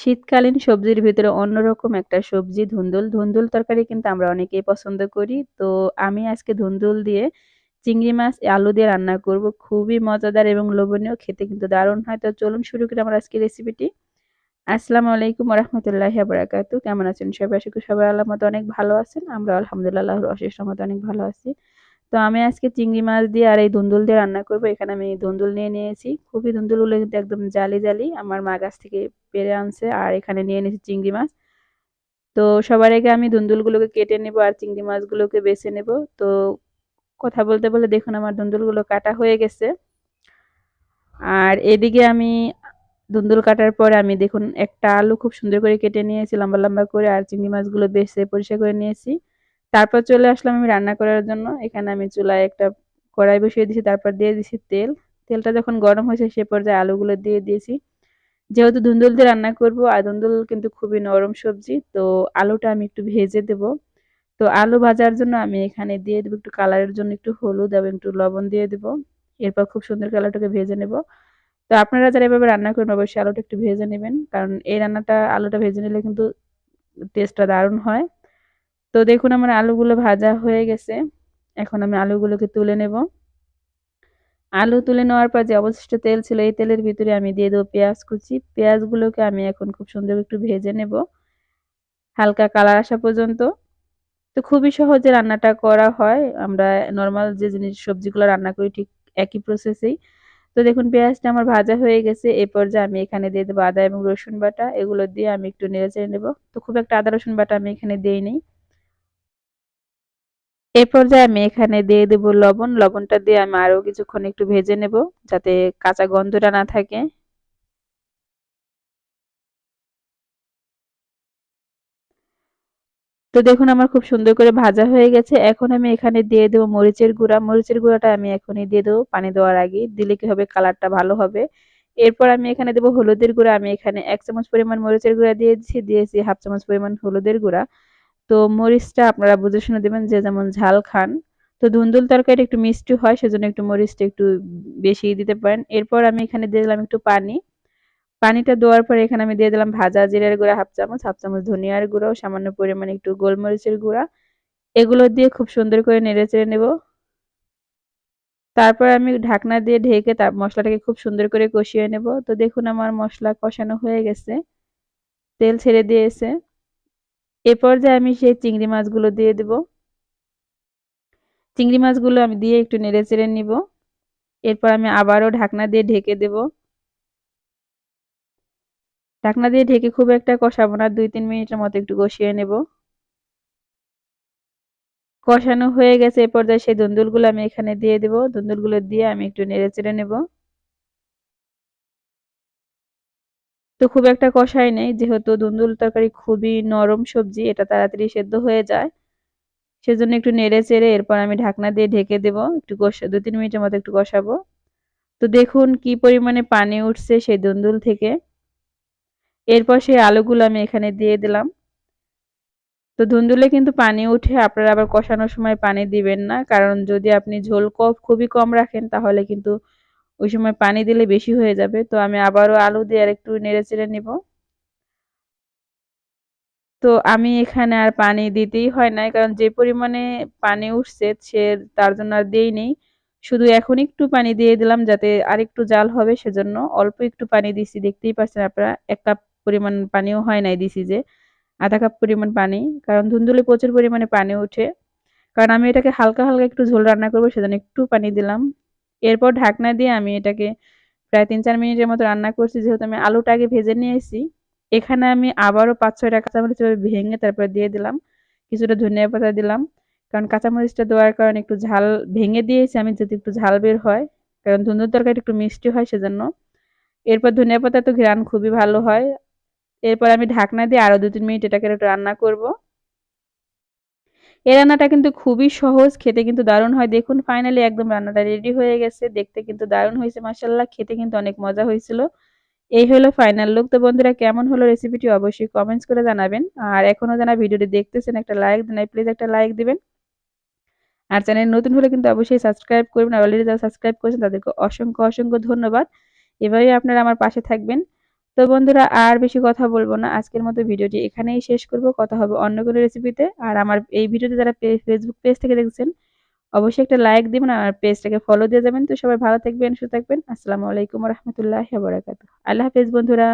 শীতকালীন সবজির ভিতরে অন্যরকম একটা সবজি ধুন্দুল। ধুন্দুল তরকারি কিন্তু আমরা অনেকেই পছন্দ করি। তো আমি আজকে ধুন্দুল দিয়ে চিংড়ি মাছ, আলু দিয়ে রান্না করব। খুবই মজাদার এবং লোভনীয়। খেতে কিন্তু দারুণ হয়। তো চলুন শুরু করি আমার আজকে রেসিপিটি। আসসালামু আলাইকুম ওয়া বারাকাতু। কেমন আছেন সবাই? আশা করি সবাই আল্লাহর মতো অনেক ভালো আছেন। আমরা আলহামদুলিল্লাহ অশেষ রহমতে অনেক ভালো আছি। তো আমি আজকে চিংড়ি মাছ দিয়ে আর এই ধুন্দুল দিয়ে রান্না করব। এখানে আমি ধুন্দুল নিয়ে নিয়েছি। খুবই ধুন্দুলগুলো কিন্তু একদম জালি জালি। আমার মা গাছ থেকে পেরে আনছে আর এখানে নিয়ে নিয়েছি চিংড়ি মাছ। তো সবার আগে আমি ধুন্দুলগুলোকে কেটে নেব আর চিংড়ি মাছগুলোকে বেছে নেব। তো কথা বলতে বলতে দেখুন আমার ধুন্দুলগুলো কাটা হয়ে গেছে। আর এদিকে আমি ধুন্দুল কাটার পরে আমি দেখুন একটা আলু খুব সুন্দর করে কেটে নিয়েছি, লম্বা লম্বা করে, আর চিংড়ি মাছগুলো বেছে পরিষ্কার করে নিয়েছি। তারপর চলে আসলাম আমি রান্না করার জন্য। এখানে আমি চুলায় একটা কড়াই বসিয়ে দিয়েছি, তারপর দিয়ে দিয়েছি তেল। তেলটা যখন গরম হয়েছে সে পর্যায়ে আলুগুলো দিয়ে দিয়েছি। যেহেতু ধুন্দুল দিয়ে রান্না করব, আর ধুন্দুল কিন্তু খুবই নরম সবজি, তো আলুটা আমি একটু ভেজে দেব। তো আলু ভাজার জন্য আমি এখানে দিয়ে দেবো একটু কালারের জন্য একটু হলুদ এবং একটু লবণ দিয়ে দেব। এরপর খুব সুন্দর করে আলুটাকে ভেজে নেব। তো আপনারা যারা এভাবে রান্না করবেন অবশ্যই আলুটা একটু ভেজে নেবেন, কারণ এই রান্নাটা, আলুটা ভেজে নিলে কিন্তু টেস্টটা দারুণ হয়। তো দেখুন আমার আলুগুলো ভাজা হয়ে গেছে। এখন আমি আলুগুলোকে তুলে নেব। আলু তুলে নেওয়ার পর যে অবশিষ্ট তেল ছিল, এই তেলের ভিতরে আমি দিয়ে দেবো পেঁয়াজ কুচি। পেঁয়াজগুলোকে আমি এখন খুব সুন্দর একটু ভেজে নেব। হালকা কালার আসা পর্যন্ত। তো খুবই সহজে রান্নাটা করা হয়। আমরা নর্মাল যে জিনিস, সবজিগুলো রান্না করি ঠিক একই প্রসেসেই তো দেখুন, পেঁয়াজটা আমার ভাজা হয়ে গেছে। এই পর্যায়ে আমি এখানে দিয়ে দেবো আদা এবং রসুন বাটা। এগুলো দিয়ে আমি একটু নেড়ে চেড়ে নেব। তো খুব একটা আদা, রসুন বাটা আমি এখানে দিই নিই এই পর্যায়ে আমি এখানে দিয়ে দেব লবণ। লবণটা দিয়ে আমি আরও কিছুক্ষণ একটু ভেজে নেব যাতে কাঁচা গন্ধটা না থাকে। তো দেখুন, আমার খুব সুন্দর করে ভাজা হয়ে গেছে। এখন আমি এখানে দিয়ে দেবো মরিচের গুঁড়া। মরিচের গুঁড়াটা আমি এখনই দিয়ে দেবো পানি দেওয়ার আগে। দিলে কি হবে? কালারটা ভালো হবে। এরপর আমি এখানে দেবো হলুদের গুঁড়া। আমি এখানে এক চামচ পরিমাণ মরিচের গুঁড়া দিয়েছি। দিয়েছি হাফ চামচ পরিমাণ হলুদের গুঁড়া। তো মরিচটা আপনারা বুঝে শুনে দেবেন যে যেমন ঝাল খান। তো ধুন্দুল তরকারি একটু মিষ্টি হয়, সেজন্য একটু মরিচটা একটু বেশি দিতে পারেন। এরপর আমি এখানে দিয়ে দিলাম একটু পানি। পানিটা দেওয়ার পরে এখানে আমি দিয়ে দিলাম ভাজা জিরার গুঁড়া হাফ চামচ হাফ চামচ ধনিয়ার গুঁড়ো, সামান্য পরিমাণে একটু গোলমরিচের গুঁড়া। এগুলো দিয়ে খুব সুন্দর করে নেড়ে চেড়ে নেব। তারপর আমি ঢাকনা দিয়ে ঢেকে তার মশলাটাকে খুব সুন্দর করে কষিয়ে নেব। তো দেখুন আমার মশলা কষানো হয়ে গেছে। তেল ছেড়ে দিয়েছে। এ পর্যায়ে আমি সেই চিংড়ি মাছগুলো দিয়ে দেব। চিংড়ি মাছগুলো আমি দিয়ে একটু নেড়ে চেড়ে নিব। এরপর আমি আবারও ঢাকনা দিয়ে ঢেকে দেব। ঢাকনা দিয়ে ঢেকে খুব একটা কষাবো না, দুই তিন মিনিটের মতো একটু কষিয়ে নেব। কষানো হয়ে গেছে, এ পর্যায়ে সেই দুন্দুলগুলো আমি এখানে দিয়ে দেব। দুন্দুলগুলো দিয়ে আমি একটু নেড়ে চেড়ে নেব। তো খুব একটা কষাই নেই, যেহেতু দুন্দুল তরকারি খুবই নরম সবজি, এটা তাড়াতাড়ি সেদ্ধ হয়ে যায়। সেজন্য একটু নেড়ে চেড়ে এরপর আমি ঢাকনা দিয়ে ঢেকে দেব, একটু কষা দু তিন মিনিটের মতো একটু কষাবো। তো দেখুন কি পরিমাণে পানি উঠছে সেই দুন্দুল থেকে। এরপর সেই আলুগুলো আমি এখানে দিয়ে দিলাম। তো ধুন্দুলে কিন্তু পানি উঠে আপনারা আবার কষানোর সময় পানি দিবেন না, কারণ যদি আপনি ঝোল খুবই কম রাখেন, তাহলে কিন্তু ওই সময় পানি দিলে বেশি হয়ে যাবে। তো আমি আবারও আলু দিয়ে আর একটু নেড়ে চেড়ে নেব। তো আমি এখানে আর পানি দিতেই হয় নাই, কারণ যে পরিমাণে পানি উঠছে সে তার জন্য আর দিই নেই। শুধু এখন একটু পানি দিয়ে দিলাম যাতে আর একটু জাল হবে, সেজন্য অল্প একটু পানি দিছি। দেখতেই পাচ্ছেন আপনারা, এক কাপ পরিমাণ পানিও হয় নাই দিছি যে, আধা কাপ পরিমাণ পানি, কারণ ধুন্দুলে প্রচুর পরিমাণে পানি ওঠে। কারণ আমি এটাকে হালকা হালকা একটু ঝোল রান্না করব, সেজন্য একটু পানি দিলাম। এরপর ঢাকনা দিয়ে আমি এটাকে প্রায় তিন চার মিনিটের মতো রান্না করছি। যেহেতু আমি আলুটা আগে ভেজে নিয়েছি, এখানে আমি আবারও পাঁচ ছয়টা কাঁচামরিচ ভেঙে তারপরে দিয়ে দিলাম। কিছুটা ধনিয়া পাতা দিলাম, কারণ কাঁচামরিচটা দেওয়ার কারণে একটু ঝাল ভেঙে দিয়েছি আমি, যাতে একটু ঝাল বের হয়। কারণ ধুন্দুর তরকারি একটু মিষ্টি হয় সেজন্য। এরপর ধনিয়া পাতা তো ঘ্রাণ খুবই ভালো হয়। এরপর আমি ঢাকনা দিয়ে আরও দু তিন মিনিট এটাকে একটু রান্না করব। এই রান্নাটা কিন্তু খুবই সহজ, খেতে কিন্তু দারুণ হয়। দেখুন ফাইনালি একদম রান্নাটা রেডি হয়ে গেছে। দেখতে কিন্তু দারুণ হয়েছে মাসাল্লাহ খেতে কিন্তু অনেক মজা হয়েছিল। এই হলো ফাইনাল লুক তো বন্ধুরা, কেমন হলো রেসিপিটি অবশ্যই কমেন্টস করে জানাবেন। আর এখনও জানা ভিডিওটি দেখতেছেন, একটা লাইক দেন প্লিজ একটা লাইক দিবেন। আর চ্যানেল নতুন হলে কিন্তু অবশ্যই সাবস্ক্রাইব করবেন। অলরেডি যারা সাবস্ক্রাইব করেছেন, তাদেরকে অসংখ্য অসংখ্য ধন্যবাদ। এভাবেই আপনারা আমার পাশে থাকবেন। তো বন্ধুরা আর বেশি কথা বলব না। আজকের মতো ভিডিওটি এখানেই শেষ করব। কথা হবে অন্য কোনো রেসিপিতে আর আমার এই ভিডিওতে যারা ফেসবুক পেজ থেকে দেখছেন, অবশ্যই একটা লাইক দিবেন আর পেজটাকে ফলো দিয়ে যাবেন। তো সবাই ভালো থাকবেন, সুস্থ থাকবেন। আসসালামু আলাইকুম রহমতুল্লাহ বরাকাত আল্লাহ হাফেজ বন্ধুরা।